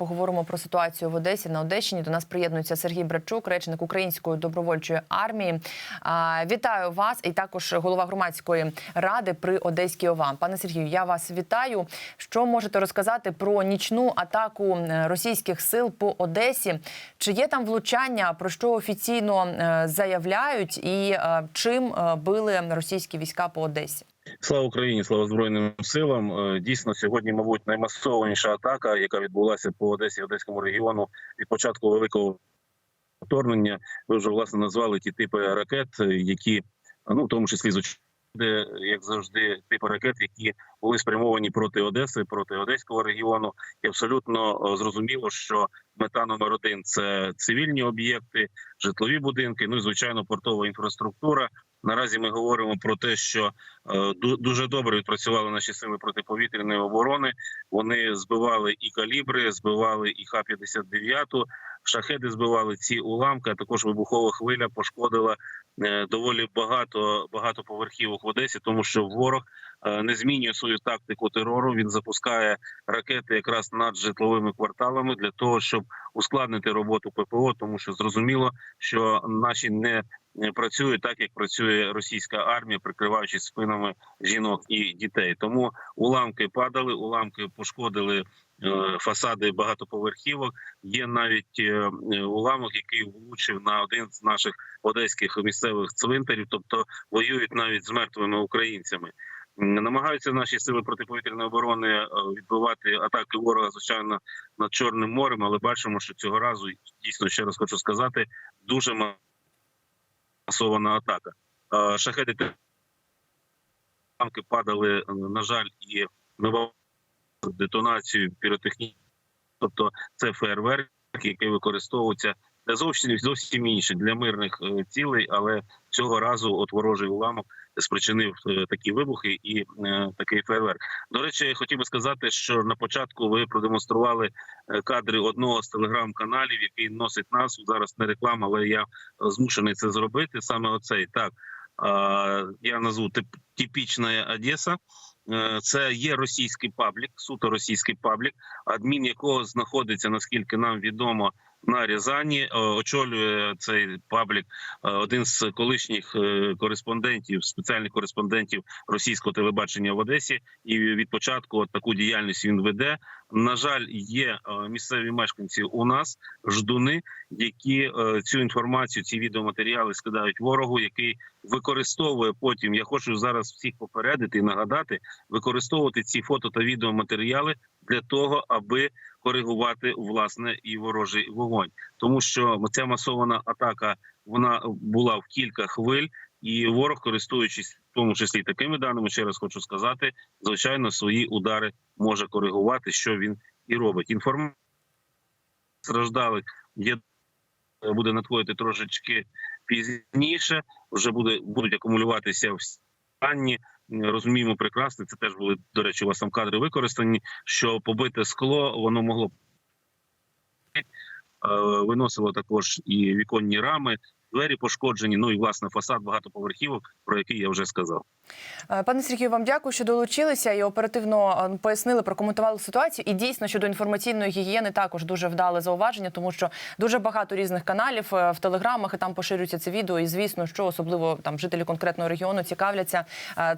поговоримо про ситуацію в Одесі на Одещині. До нас приєднується Сергій Брачук, речник Української добровольчої армії. Вітаю вас і також голова громадської ради при Одеській ОВА. Пане Сергію, я вас вітаю. Що можете розказати про нічну атаку е, російських сил по Одесі? Чи є там влучання? Про що офіційно е, заявляють, і е, чим били російські війська по Одесі? Слава Україні, слава Збройним силам. Е, Дійсно, сьогодні, мабуть, наймасованіша атака, яка відбулася по Одесі, Одеському регіону від початку великого вторгнення. Ви вже власне назвали ті типи ракет, е, які ну в тому числі звичайно, як завжди, типи ракет, які були спрямовані проти Одеси, проти Одеського регіону. І абсолютно зрозуміло, що мета номер один це цивільні об'єкти, житлові будинки. Ну і звичайно, портова інфраструктура. Наразі ми говоримо про те, що е, дуже добре відпрацювали наші сили протиповітряної оборони. Вони збивали і калібри, збивали і Х-59, шахеди збивали ці уламки. А також вибухова хвиля пошкодила е, доволі багато багатоповерхівок в Одесі, тому що ворог е, не змінює свою тактику терору. Він запускає ракети якраз над житловими кварталами для того, щоб ускладнити роботу ППО, тому що зрозуміло, що наші не працюють так, як працює російська армія, прикриваючись спинами жінок і дітей. Тому уламки падали, уламки пошкодили е, фасади багатоповерхівок. Є навіть е, уламок, який влучив на один з наших одеських місцевих цвинтарів, тобто воюють навіть з мертвими українцями. Намагаються наші сили протиповітряної оборони е, відбивати атаки ворога, звичайно, над Чорним морем, але бачимо, що цього разу дійсно ще раз хочу сказати, дуже масована атака. Шахеди танки падали, е, на жаль, і ми детонацію піротехнічну. тобто це фейерверк, який використовується для зовсім зовсім інше для мирних е, цілей, але цього разу от ворожий уламок спричинив е, такі вибухи і е, такий фейерверк. До речі, я хотів би сказати, що на початку ви продемонстрували е, кадри одного з телеграм-каналів, який носить назву зараз не реклама, але я змушений це зробити. Саме оцей так. Я назву тип- типічна Одеса. Це є російський паблік, суто російський паблік, адмін якого знаходиться, наскільки нам відомо, на Рязані. Е, Очолює цей паблік е, один з колишніх е, кореспондентів, спеціальних кореспондентів російського телебачення в Одесі. І від початку таку діяльність він веде. На жаль, є е, місцеві мешканці у нас ждуни, які е, цю інформацію, ці відеоматеріали скидають ворогу, який використовує потім. Я хочу зараз всіх попередити і нагадати, використовувати ці фото та відеоматеріали для того, аби коригувати власне і ворожий вогонь, тому що ця масована атака вона була в кілька хвиль, і ворог, користуючись в тому числі такими даними, ще раз хочу сказати, звичайно, свої удари може коригувати, що він і робить. Інформація страждалих є буде надходити трошечки пізніше. Вже буде будуть акумулюватися всі дані. Розуміємо прекрасно. Це теж були до речі, у вас там кадри використані. Що побите скло воно могло е, виносило також і віконні рами, двері пошкоджені. Ну і власне фасад багатоповерхівок, про який я вже сказав. Е, Пане Сергію, вам дякую, що долучилися і оперативно е, пояснили, прокоментували ситуацію. І дійсно щодо інформаційної гігієни також дуже вдале зауваження, тому що дуже багато різних каналів е, в телеграмах і там поширюється це відео. І звісно, що особливо там жителі конкретного регіону цікавляться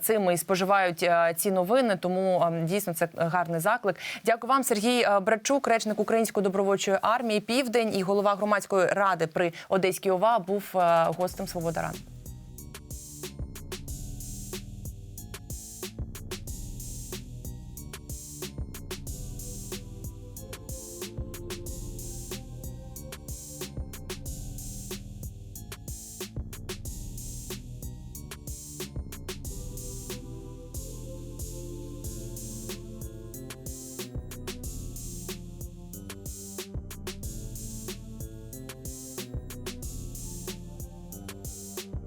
цим і споживають ці новини. Тому дійсно це гарний заклик. Дякую вам, Сергій Брачук, речник Української добровольчої армії Південь і голова громадської ради при Одеській ОВА був е, гостем Свобода Ран.